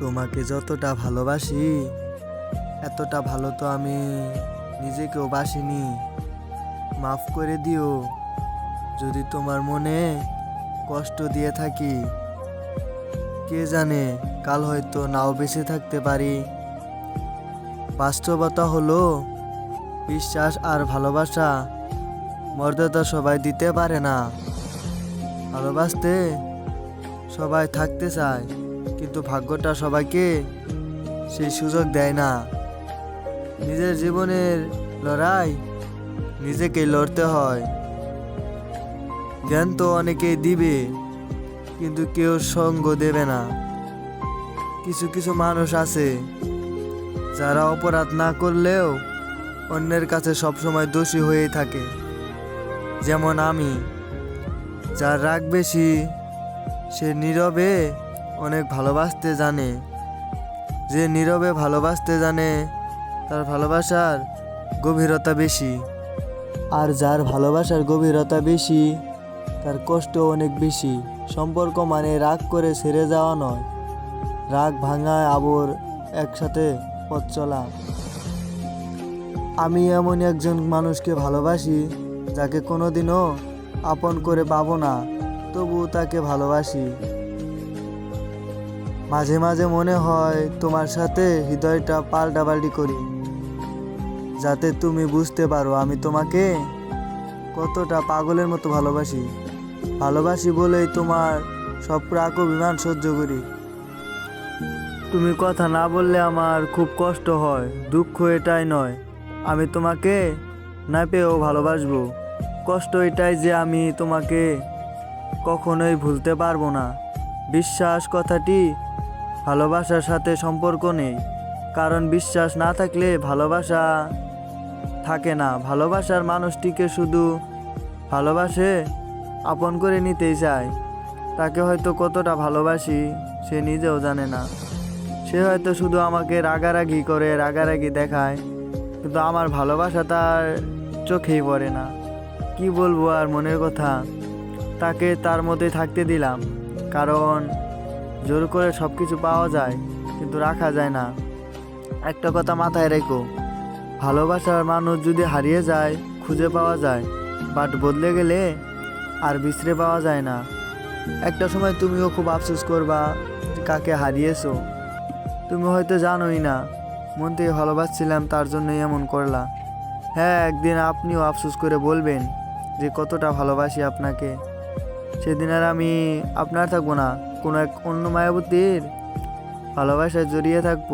তোমাকে যতটা ভালোবাসি, এতটা ভালো তো আমি নিজেকেও বাসিনি। মাফ করে দিও, যদি তোমার মনে কষ্ট দিয়ে থাকি। কে জানে, কাল হয়তো নাও বেঁচে থাকতে পারি। বাস্তবতা হলো, বিশ্বাস আর ভালোবাসা মর্যাদা সবাই দিতে পারে না। ভালোবাসতে সবাই থাকতে চায়। কিন্তু ভাগ্যটা সবাইকে সেই সুযোগ দেয় না। নিজের জীবনের লড়াই নিজেকেই লড়তে হয়। জ্ঞান তো অনেকেই দিবে, কিন্তু কেউ সঙ্গ দেবে না। কিছু কিছু মানুষ আছে, যারা অপরাধ না করলেও অন্যের কাছে সবসময় দোষী হয়েই থাকে। যেমন আমি, যার রাগ বেশি, সে নীরবে অনেক ভালোবাসতে জানে। যে নীরবে ভালোবাসতে জানে, তার ভালোবাসার গভীরতা বেশি। আর যার ভালোবাসার গভীরতা বেশি, তার কষ্ট অনেক বেশি। সম্পর্ক মানে রাগ করে ছেড়ে যাওয়া নয়। রাগ ভাঙা আবর একসাথে পথ চলা। আমি এমন একজন মানুষকে ভালোবাসি, যাকে কোনোদিনও আপন করে পাবো না তবু তাকে ভালোবাসি। মাঝে মাঝে মনে হয় তোমার সাথে হৃদয়টা পাল্টাপাল্টি করি। যাতে তুমি বুঝতে পারো আমি তোমাকে কতটা পাগলের মতো ভালোবাসি। ভালোবাসি বলেই তোমার সব প্রাক অভিমান সহ্য করি। তুমি কথা না বললে আমার খুব কষ্ট হয়, দুঃখ এটাই নয়। আমি তোমাকে না পেয়েও ভালোবাসবো। কষ্ট এটাই যে আমি তোমাকে কখনোই ভুলতে পারব না। বিশ্বাস কথাটি ভালোবাসার সাথে সম্পর্ক নেই। কারণ বিশ্বাস না থাকলে ভালোবাসা থাকে না। ভালোবাসার মানুষটিকে শুধু ভালোবাসে আপন করে নিতেই চায়। তাকে হয়তো কতটা ভালোবাসি সে নিজেও জানে না। সে হয়তো শুধু আমাকে রাগারাগি করে, রাগারাগি দেখায়। কিন্তু আমার ভালোবাসা তার চোখেই পড়ে না। কি বলব আর মনের কথা? তাকে তার মধ্যে থাকতে দিলাম। কারণ জোর করে সব কিছু পাওয়া যায়, কিন্তু রাখা যায় না। একটা কথা মাথায় রেখো, ভালোবাসার মানুষ যদি হারিয়ে যায়, খুঁজে পাওয়া যায়, বাট বদলে গেলে আর বিছড়ে পাওয়া যায় না। একটা সময় তুমিও খুব আফসোস করবা কাকে হারিয়েছো। তুমি হয়তো জানোই না, মন থেকে ভালোবাসছিলাম তার জন্যই এমন করলা। হ্যাঁ একদিন আপনিও আফসোস করে বলবেন যে কতটা ভালোবাসি আপনাকে। সেদিন আর আমি আপনার থাকব না কোনো এক অন্য মায়াবতীর ভালোবাসায় জড়িয়ে থাকব।